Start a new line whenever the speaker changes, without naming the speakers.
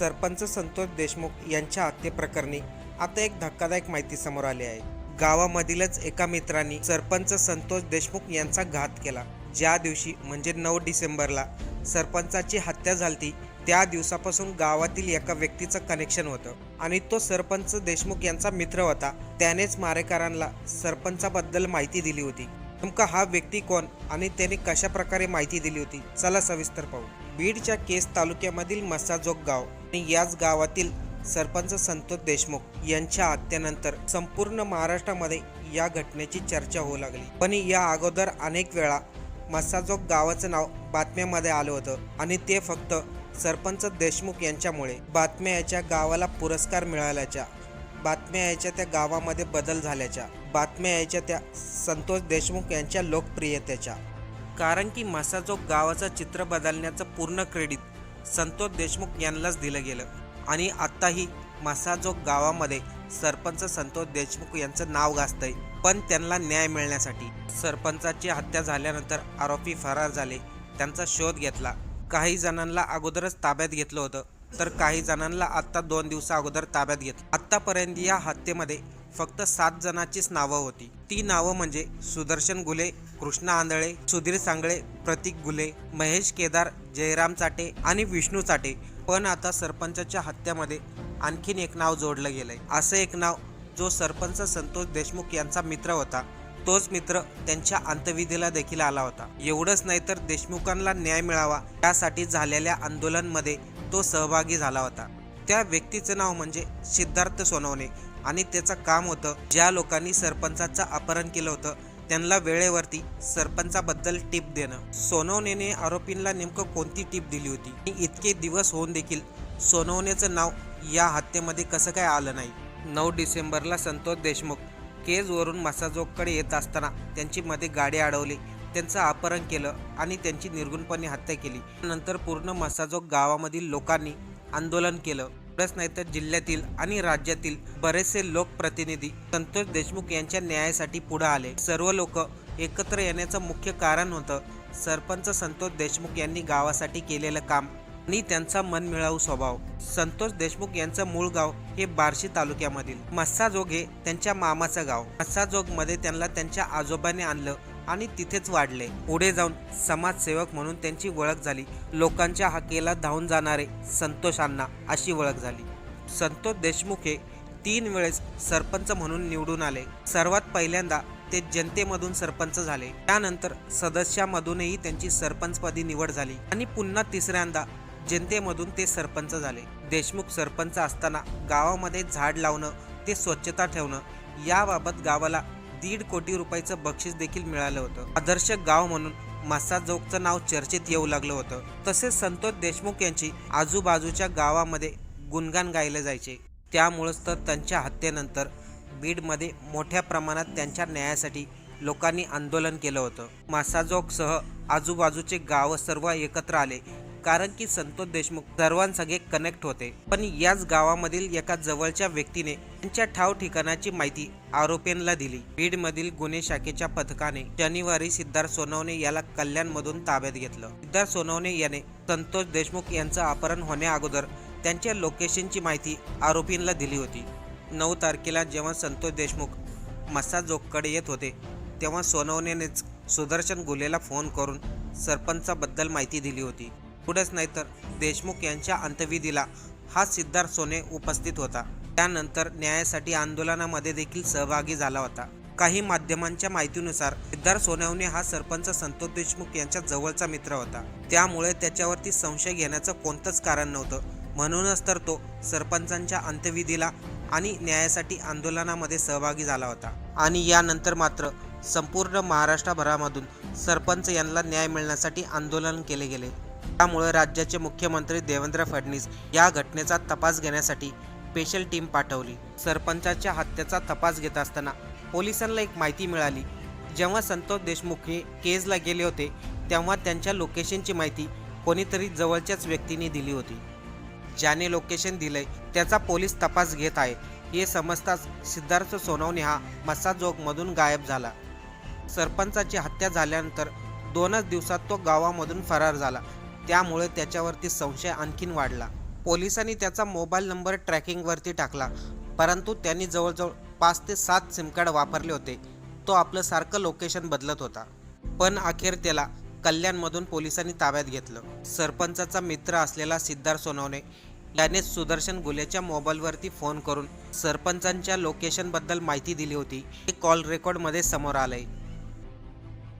सरपंच संतोष देशमुख यांच्या हत्येप्रकरणी आता एक धक्कादायक माहिती समोर आली आहे. गावामधीलच एका मित्रांनी सरपंच संतोष देशमुख यांचा घात केला. ज्या दिवशी म्हणजे नऊ डिसेंबरला सरपंचाची हत्या झाली त्या दिवसापासून गावातील एका व्यक्तीचं कनेक्शन होतं आणि तो सरपंच देशमुख यांचा मित्र होता. त्यानेच मारेकरांना सरपंचाबद्दल माहिती दिली होती. नेमका हा व्यक्ती कोण आणि त्याने कशा प्रकारे माहिती दिली होती? चला सविस्तर पाहू. बीडच्या केस तालुक्यामधील मसाजोग गाव आणि याच गावातील सरपंच संतोष देशमुख यांच्या हत्येनंतर संपूर्ण महाराष्ट्रामध्ये या घटनेची चर्चा होऊ लागली. पण या अगोदर अनेक वेळा मसाजोग गावाचं नाव बातम्यामध्ये आलं होतं आणि ते फक्त सरपंच देशमुख यांच्यामुळे. बातम्या याच्या गावाला पुरस्कार मिळाल्याच्या बातम्या याच्या त्या गावामध्ये बदल झाल्याच्या बातम्या याच्या त्या संतोष देशमुख यांच्या लोकप्रियतेच्या. कारण की मसाजोग गावाचं चित्र बदलण्याचं पूर्ण क्रेडिट संतोष देशमुख यांनाच दिलं गेलं. आणि आत्ताही मसाजोग गावामध्ये सरपंच संतोष देशमुख यांचं नाव गाजतंय. पण त्यांना न्याय मिळण्यासाठी सरपंचाची हत्या झाल्यानंतर आरोपी फरार झाले. त्यांचा शोध घेतला. काही जणांना अगोदरच ताब्यात घेतलं होतं. तर काही जणांना आत्ता दोन दिवसा अगोदर ताब्यात घेतलं. आत्तापर्यंत या हत्येमध्ये फक्त सात जणांचीच नावं होती. ती नावं म्हणजे सुदर्शन गुले कृष्णा आंधळे सुधीर सांगळे प्रतीक गुले महेश केदार जयराम चाटे आणि विष्णू चाटे. पण आता सरपंचाच्या हत्यामध्ये आणखीन एक नाव जोडलं गेलंय. असं एक नाव जो सरपंच संतोष देशमुख यांचा मित्र होता. तोच मित्र त्यांच्या अंत्यविधीला देखील आला होता. एवढंच नाही तर देशमुखांना न्याय मिळावा यासाठी झालेल्या आंदोलनमध्ये तो सहभागी झाला होता. त्या व्यक्तीचं नाव म्हणजे सिद्धार्थ सोनवणे. आणि त्याचं काम होतं. ज्या लोकांनी सरपंचाचं अपहरण केलं होतं त्यांना वेळेवरती सरपंचाबद्दल टीप देणं. सोनवणेने आरोपींना नेमकं कोणती टीप दिली होती? आणि इतके दिवस होऊन देखील सोनवणेचं नाव या हत्येमध्ये कसं काय आलं नाही? नऊ डिसेंबरला संतोष देशमुख केजवरून मसाजोगकडे येत असताना त्यांची मध्ये गाडी अडवली त्यांचं अपहरण केलं आणि त्यांची निर्गुणपणे हत्या केली. नंतर पूर्ण मसाजोग गावामधील लोकांनी आंदोलन केलं. एवढंच नाही तर जिल्ह्यातील आणि राज्यातील बरेचसे लोकप्रतिनिधी संतोष देशमुख यांच्या न्यायासाठी पुढे आले. सर्व लोक एकत्र येण्याचं मुख्य कारण होतं सरपंच संतोष देशमुख यांनी गावासाठी केलेलं काम आणि त्यांचा मनमिळावू स्वभाव. संतोष देशमुख यांचं मूळ गाव हे बार्शी तालुक्यामधील मस्साजोग हे त्यांच्या मामाचं गाव. मस्साजोगमध्ये त्यांना त्यांच्या आजोबाने आणलं. आणि तिथेच वाढले. पुढे जाऊन समाजसेवक म्हणून त्यांची ओळख झाली. लोकांच्या हाकेला धावून जाणारे संतोषांना अशी ओळख झाली. संतोष देशमुख हे तीन वेळेस सरपंच म्हणून निवडून आले. सर्वात पहिल्यांदा ते जनतेमधून सरपंच झाले. त्यानंतर सदस्यामधूनही त्यांची सरपंचपदी निवड झाली आणि पुन्हा तिसऱ्यांदा जनतेमधून ते सरपंच झाले. देशमुख सरपंच असताना गावामध्ये झाड लावणं ते स्वच्छता ठेवणं याबाबत गावाला दीड कोटी रुपयाचं बक्षीस देखील मिळालं होतं. आदर्श गाव म्हणून मसाजोगचं नाव चर्चेत येऊ लागलं होतं. तसेच संतोष देशमुख यांची आजूबाजूच्या गावामध्ये गुणगान गायले जायचे. त्यामुळंच तर त्यांच्या हत्येनंतर बीडमध्ये मोठ्या प्रमाणात त्यांच्या न्यायासाठी लोकांनी आंदोलन केलं होतं. मासाजोगसह आजूबाजूचे गाव सर्व एकत्र आले. कारण की संतोष देशमुख सर्वांसंगे कनेक्ट होते. पण याच गावामधील एका जवळच्या व्यक्तीने त्यांच्या ठाव ठिकाणाची माहिती आरोपींना दिली. बीडमधील गुन्हे शाखेच्या पथकाने शनिवारी सिद्धार्थ सोनवणे याला कल्याणमधून ताब्यात घेतलं. सिद्धार्थ सोनवणे याने संतोष देशमुख यांचं अपहरण होण्याअगोदर त्यांच्या लोकेशनची माहिती आरोपींना दिली होती. नऊ तारखेला जेव्हा संतोष देशमुख मसाजोगकडे येत होते तेव्हा सोनवणेनेच सुदर्शन गुलेला फोन करून सरपंचाबद्दल माहिती दिली होती. पुढेच नाही तर देशमुख यांच्या अंत्यविधीला हा सिद्धार्थ सोने उपस्थित होता. त्यानंतर न्यायासाठी आंदोलनामध्ये देखील सहभागी झाला होता. काही माध्यमांच्या माहितीनुसार सिद्धार्थ सोनवणे हा सरपंच संतोष देशमुख यांच्या जवळचा मित्र होता. त्यामुळे त्याच्यावरती संशय घेण्याचं कोणतंच कारण नव्हतं. म्हणूनच तर तो सरपंचांच्या अंत्यविधीला आणि न्यायासाठी आंदोलनामध्ये सहभागी झाला होता. आणि यानंतर मात्र संपूर्ण महाराष्ट्रभरामधून सरपंच यांना न्याय मिळण्यासाठी आंदोलन केले गेले. त्यामुळे राज्याचे मुख्यमंत्री देवेंद्र फडणवीस या घटनेचा तपास घेण्यासाठी स्पेशल टीम पाठवली. सरपंचाच्या हत्येचा तपास घेत असताना पोलिसांना एक माहिती मिळाली. जेव्हा संतोष देशमुख हे केजला गेले होते तेव्हा त्यांच्या लोकेशनची माहिती कोणीतरी जवळच्याच व्यक्तीने दिली होती. ज्याने लोकेशन दिलंय त्याचा पोलीस तपास घेत आहे. हे समजताच सिद्धार्थ सोनवणे हा मसाजोगमधून गायब झाला. सरपंचाची हत्या झाल्यानंतर दोनच दिवसात तो गावामधून फरार झाला. त्यामुळे त्याच्यावरती संशय आणखीन वाढला. पोलिसांनी त्याचा मोबाईल नंबर ट्रॅकिंगवरती टाकला परंतु त्यांनी जवळजवळ पाच ते सात सिमकार्ड वापरले होते. तो आपलं सारखं लोकेशन बदलत होता. पण अखेर त्याला कल्याणमधून पोलिसांनी ताब्यात घेतलं. सरपंचाचा मित्र असलेला सिद्धार्थ सोनवणे याने सुदर्शन गुलेच्या मोबाईलवरती फोन करून सरपंचांच्या लोकेशनबद्दल माहिती दिली होती. हे कॉल रेकॉर्डमध्ये समोर आलंय.